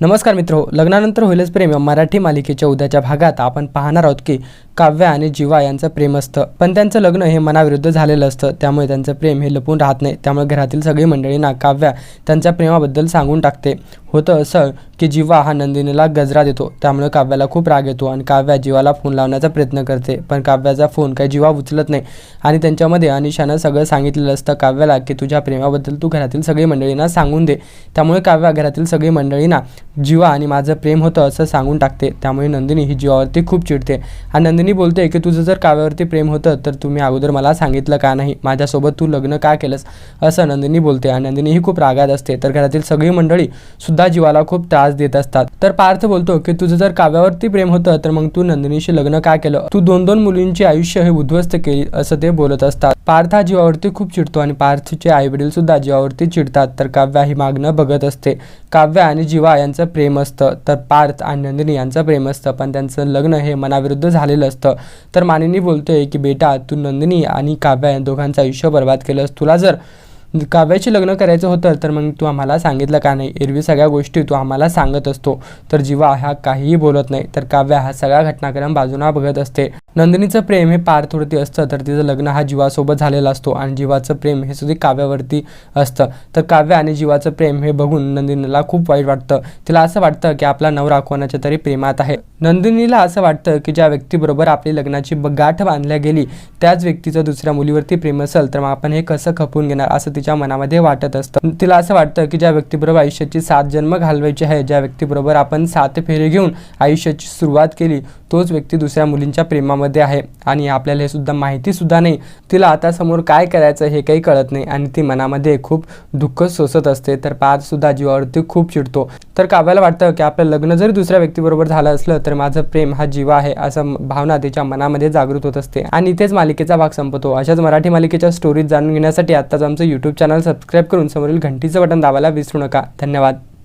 नमस्कार मित्र लग्नानंतर होईलच प्रेम या मराठी मालिकेच्या उद्याच्या भागात आपण पाहणार आहोत की काव्या आणि जीवा यांचं प्रेम असतं. पण त्यांचं लग्न हे मनाविरुद्ध झालेलं असतं. त्यामुळे त्यांचं प्रेम हे लपून राहत नाही. त्यामुळे घरातील सगळी मंडळींना काव्या त्यांच्या प्रेमाबद्दल सांगून टाकते. होतं असं की जीवा हा नंदिनीला गजरा देतो. त्यामुळे काव्याला खूप राग येतो आणि काव्या जीवाला फोन लावण्याचा प्रयत्न करते. पण काव्याचा फोन काही जीवा उचलत नाही. आणि त्यांच्यामध्ये अनिशानं सगळं सांगितलेलं असतं काव्याला की तुझ्या प्रेमाबद्दल तू घरातील सगळी मंडळींना सांगून दे. त्यामुळे काव्या घरातील सगळी मंडळींना जीवा आणि माझं प्रेम होतं असं सांगून टाकते. त्यामुळे नंदिनी ही जीवावरती खूप चिडते. आणि नंदिनी बोलते की तुझं जर काव्यावरती प्रेम होतं तर तुम्ही अगोदर मला सांगितलं का नाही? माझ्यासोबत तू लग्न का केलंस? असं नंदिनी बोलते. आणि नंदिनी ही खूप रागात असते. तर घरातील सगळी मंडळी सुद्धा जीवाला खूप त्रास देत असतात. तर पार्थ बोलतो की तुझं जर काव्यावरती प्रेम होतं तर मग तू नंदिनीशी लग्न का केलं? तू दोन दोन मुलींची आयुष्य हे उद्ध्वस्त केली असं ते बोलत असतात. पार्थ हा जीवावरती खूप चिडतो आणि पार्थचे आई वडील सुद्धा जीवावरती चिडतात. तर काव्या ही मागणं बघत असते. काव्या आणि जीवा यांचं प्रेम असतं तर पार्थ आणि नंदिनी यांचं प्रेम असतं पण त्यांचं लग्न हे मनाविरुद्ध झालेलं असतं. तर मानिनी बोलतोय की बेटा तू नंदिनी आणि काव्या या दोघांचं आयुष्य बर्बाद केलंस. तुला जर काव्याची लग्न करायचं होतं तर मग तू आम्हाला सांगितलं का नाही? एरवी सगळ्या गोष्टी तू आम्हाला सांगत असतो. तर जीवा हा काहीही बोलत नाही तर काव्या हा सगळा घटनाक्रम बाजूला बघत असते. नंदिनीचं प्रेम हे पार्थवरती असतं तर तिचं लग्न हा जीवासोबत झालेलं असतो आणि जीवाचं प्रेम हे सुद्धा काव्यावरती असतं. तर काव्य आणि जीवाचं प्रेम हे बघून नंदिनीला खूप वाईट वाटतं. तिला असं वाटतं की आपला नवरा कोणाच्या तरी प्रेमात आहे. नंदिनीला असं वाटतं की ज्या व्यक्तीबरोबर आपली लग्नाची गाठ बांधल्या गेली त्याच व्यक्तीचं दुसऱ्या मुलीवरती प्रेम असेल तर मग आपण हे कसं खपून घेणार? असं तिच्या मनामध्ये वाटत असतं. तिला असं वाटतं की ज्या व्यक्तीबरोबर आयुष्याची सात जन्म घालवायची आहे ज्या व्यक्तीबरोबर आपण सात फेरे घेऊन आयुष्याची सुरुवात केली तोच व्यक्ती दुसऱ्या मुलींच्या प्रेमामध्ये आहे. आणि आपल्याला हे सुद्धा माहिती सुद्धा नाही. तिला आता समोर काय करायचं हे काही कळत नाही आणि ती मनामध्ये खूप दुःख सोसत असते. तर पार्थ सुद्धा जीवावरती खूप चिडतो. तर काव्याला वाटतं की आपलं लग्न जरी दुसऱ्या व्यक्तीबरोबर झालं असलं तर माझं प्रेम हा जीव आहे असं भावना तिच्या मनामध्ये जागृत होत असते. आणि इथेच मालिकेचा भाग संपतो. अशाच मराठी मालिकेच्या स्टोरीज जाणून घेण्यासाठी आत्ताच आमचं यूट्यूब चॅनल सबस्क्राईब करून समोरील घंटीचं बटन दाबायला विसरू नका. धन्यवाद.